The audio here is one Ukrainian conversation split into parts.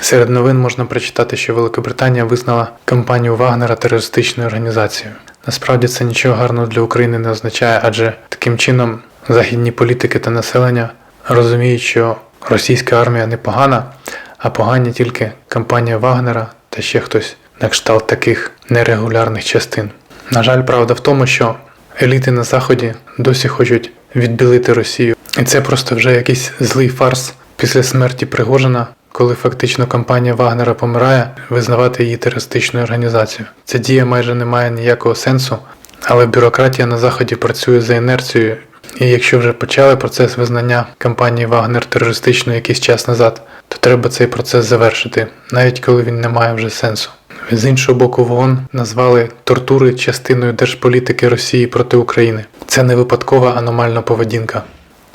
Серед новин можна прочитати, що Великобританія визнала кампанію Вагнера терористичною організацією. Насправді це нічого гарного для України не означає, адже таким чином західні політики та населення розуміють, що російська армія не погана, а погані тільки кампанія Вагнера та ще хтось на кшталт таких нерегулярних частин. На жаль, правда в тому, що еліти на Заході досі хочуть відбілити Росію. І це просто вже якийсь злий фарс після смерті Пригожина, коли фактично компанія Вагнера помирає, визнавати її терористичною організацією. Ця дія майже не має ніякого сенсу, але бюрократія на Заході працює за інерцією. І якщо вже почали процес визнання компанії Вагнер терористичною якийсь час назад, то треба цей процес завершити, навіть коли він не має вже сенсу. З іншого боку, в ООН назвали тортури частиною держполітики Росії проти України. Це не випадкова аномальна поведінка,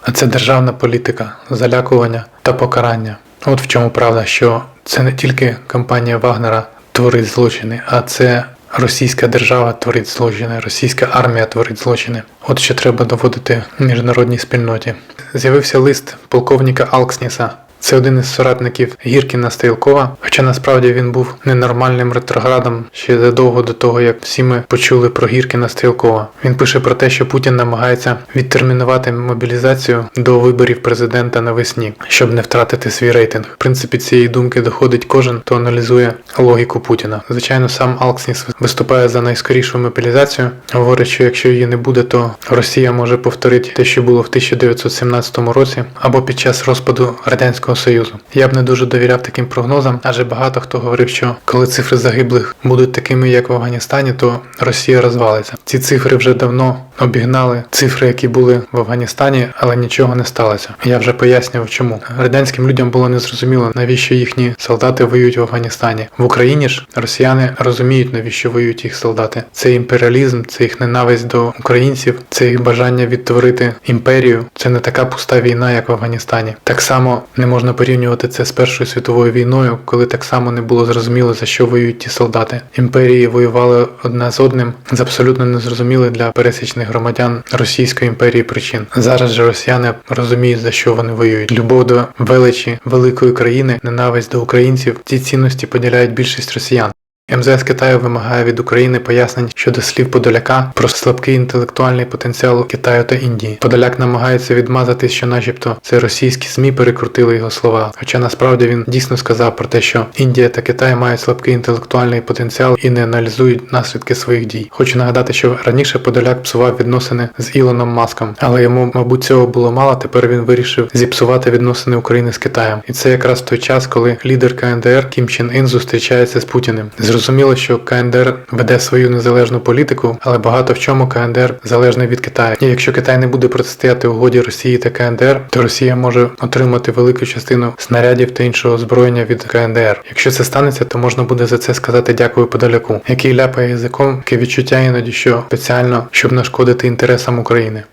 а це державна політика, залякування та покарання. От в чому правда, що це не тільки компанія Вагнера творить злочини, а це російська держава творить злочини, російська армія творить злочини. От що треба доводити міжнародній спільноті. З'явився лист полковника Алксніса. Це один із соратників Гіркіна Стрілкова, хоча насправді він був ненормальним ретроградом ще задовго до того, як всі ми почули про Гіркіна Стрілкова. Він пише про те, що Путін намагається відтермінувати мобілізацію до виборів президента навесні, щоб не втратити свій рейтинг. В принципі, цієї думки доходить кожен, хто аналізує логіку Путіна. Звичайно, сам Алксніс виступає за найскорішу мобілізацію, говорить, що якщо її не буде, то Росія може повторити те, що було в 1917 році, або під час розпаду радянського Союзу. Я б не дуже довіряв таким прогнозам, адже багато хто говорив, що коли цифри загиблих будуть такими, як в Афганістані, то Росія розвалиться. Ці цифри вже давно обігнали цифри, які були в Афганістані, але нічого не сталося. Я вже пояснював, чому радянським людям було незрозуміло, навіщо їхні солдати воюють в Афганістані. В Україні ж росіяни розуміють, навіщо воюють їх солдати. Це імперіалізм, це їх ненависть до українців, це їх бажання відтворити імперію. Це не така пуста війна, як в Афганістані. Так само не можна порівнювати це з Першою світовою війною, коли так само не було зрозуміло, за що воюють ті солдати. Імперії воювали одна з одним з абсолютно незрозумілих для пересічних громадян Російської імперії причин. Зараз же росіяни розуміють, за що вони воюють. Любов до величі великої країни, ненависть до українців. Ці цінності поділяють більшість росіян. МЗС Китаю вимагає від України пояснень щодо слів Подоляка про слабкий інтелектуальний потенціал Китаю та Індії. Подоляк намагається відмазати, що, начебто, це російські ЗМІ перекрутили його слова. Хоча насправді він дійсно сказав про те, що Індія та Китай мають слабкий інтелектуальний потенціал і не аналізують наслідки своїх дій. Хочу нагадати, що раніше Подоляк псував відносини з Ілоном Маском, але йому, мабуть, цього було мало. Тепер він вирішив зіпсувати відносини України з Китаєм. І це якраз той час, коли лідер КНДР Кім Чен Ін зустрічається з Путіним. Зрозуміло, що КНДР веде свою незалежну політику, але багато в чому КНДР залежний від Китаю. І якщо Китай не буде протистояти угоді Росії та КНДР, то Росія може отримати велику частину снарядів та іншого озброєння від КНДР. Якщо це станеться, то можна буде за це сказати дякую подаляку, який ляпає язиком, яке відчуття іноді, що спеціально щоб нашкодити інтересам України.